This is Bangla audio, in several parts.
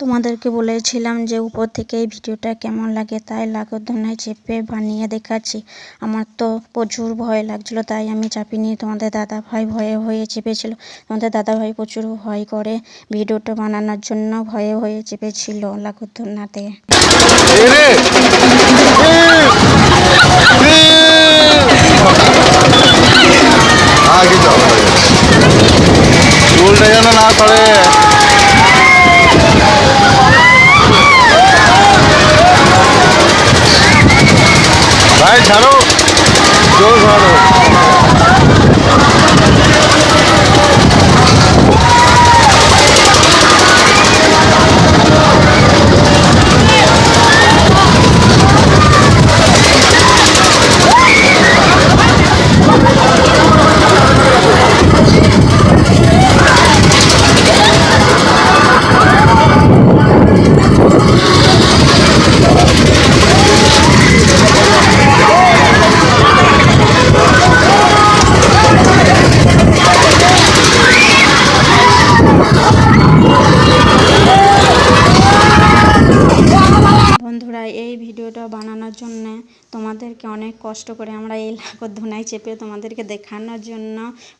তোমাদেরকে বলেছিলাম যে উপর থেকে এই ভিডিওটা কেমন লাগে, তাই লাগোধনায় চেপে বানিয়ে দেখাচ্ছি। আমার তো প্রচুর ভয় লাগছিল, তাই আমি চাপিনি তোমাদের দাদা ভাই ভয়ে হয়ে চেপেছিল। তোমাদের দাদা ভাই প্রচুর ভয় করে ভিডিওটা বানানোর জন্য ভয়ে হয়ে চেপেছিল লাগোধনাতে যেন না করে। ভাই ছাড়ো। জোর ছাড়ো তোমাদেরকে অনেক কষ্ট করে আমরা এই লাগোধনায় চেপে তোমাদেরকে দেখানোর জন্য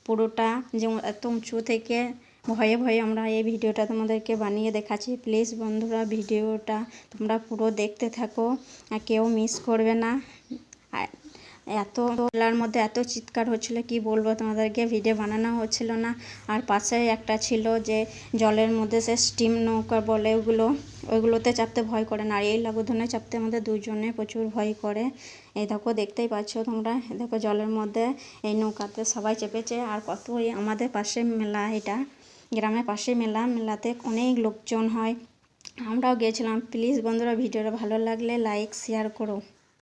পুরোটা যে এত উঁচু থেকে ভয়ে ভয়ে আমরা এই ভিডিওটা তোমাদেরকে বানিয়ে দেখাচ্ছি। প্লিজ বন্ধুরা, ভিডিওটা তোমরা পুরো দেখতে থাকো, আর কেউ মিস করবে না। এত তোলার মধ্যে এত চিৎকার হচ্ছিল, কি বলব তোমাদেরকে? ভিডিও বানানো হচ্ছিল না। আর পাশে একটা ছিল যে জলের মধ্যে সে স্টিম নৌকা বলে, ওগুলো ওইগুলোতে চাপতে ভয় করে না। আর এই লাগুধনে চাপতে আমাদের দুজনে প্রচুর ভয় করে। এই দেখো, দেখতেই পাচ্ছ তোমরা? দেখো, জলের মধ্যে এই নৌকাতে সবাই চেপেছে। আর কত আমাদের পাশে মেলা, এটা গ্রামের পাশে মেলা। মেলাতে অনেক লোকজন হয়। আমরাও গিয়েছিলাম। প্লিজ বন্ধুরা ভিডিওটা ভালো লাগলে লাইক শেয়ার করো।